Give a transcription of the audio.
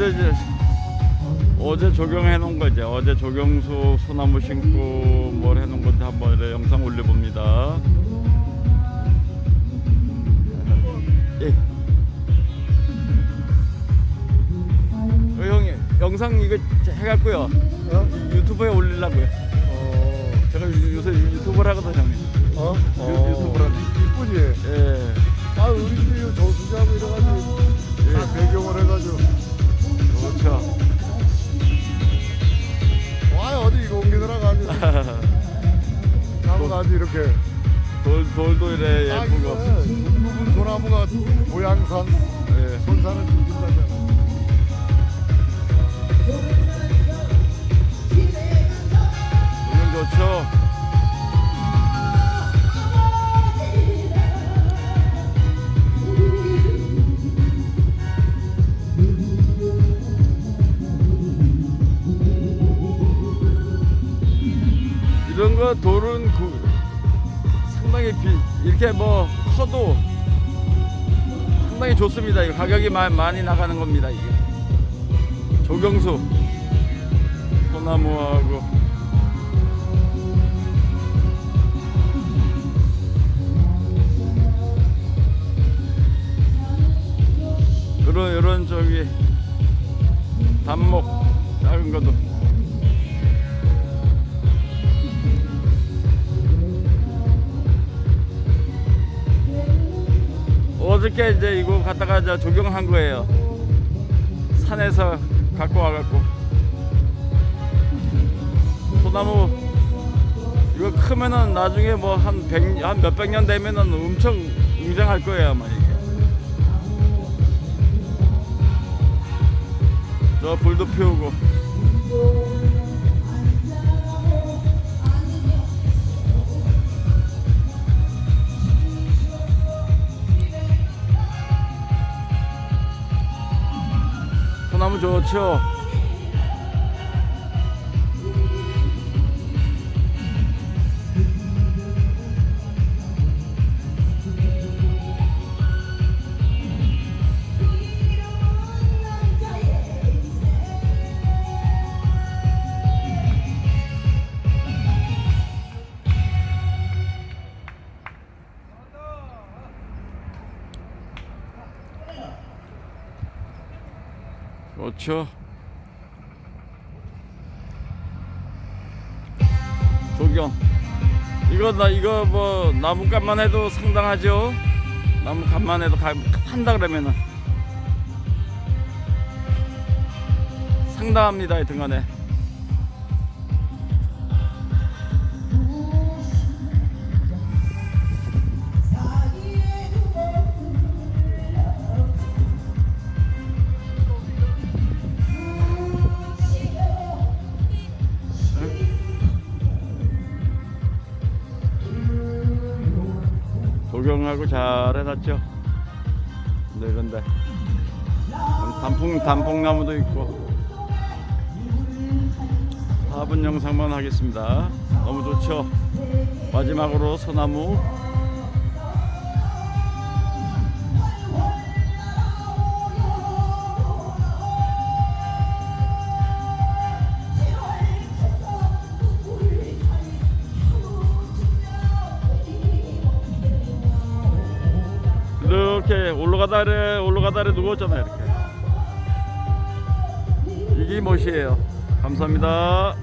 어제 어제 조경해 놓은 거지. 어제 조경수 소나무 심고 뭘 해 놓은 건데 한번 이래 영상 올려봅니다. 예. 어, 형이 영상 이거 해갖고요 어? 유튜브에 올리려고요. 어? 제가 요- 요새 유튜브를 하거든요. 형님. 어? 유- 나무가 아주 이렇게 돌 돌도 이래 딱 예쁘고. 이거 중부분 소나무가 모양산 예. 손산을 죽인다잖아 이건 좋죠. 거 돌은 그 상당히 비, 이렇게 뭐 커도 상당히 좋습니다. 이거 가격이 마, 많이 나가는 겁니다. 이게 조경수 소나무하고 이런 이런 저기 단목 작은 것도 어저께 이제 이거 갖다가 저 조경한 거예요. 산에서 갖고 와갖고 소나무 이거 크면은 나중에 뭐 한 백 한 몇백 년 되면은 엄청 웅장할 거예요 아마 이게. 저 불도 피우고 좋죠. 좋죠. 조경. 이거 나 이거 뭐 나무값만 해도 상당하죠. 나무값만 해도 가, 한다 그러면은 상당합니다. 하여튼간에. 조경하고 잘 해놨죠. 근데 이런데 단풍 단풍나무도 있고 4분 영상만 하겠습니다. 너무 좋죠. 마지막으로 소나무 이렇게 올라가다래 올라가다래 누웠잖아요 이렇게. 이게 멋이에요. 감사합니다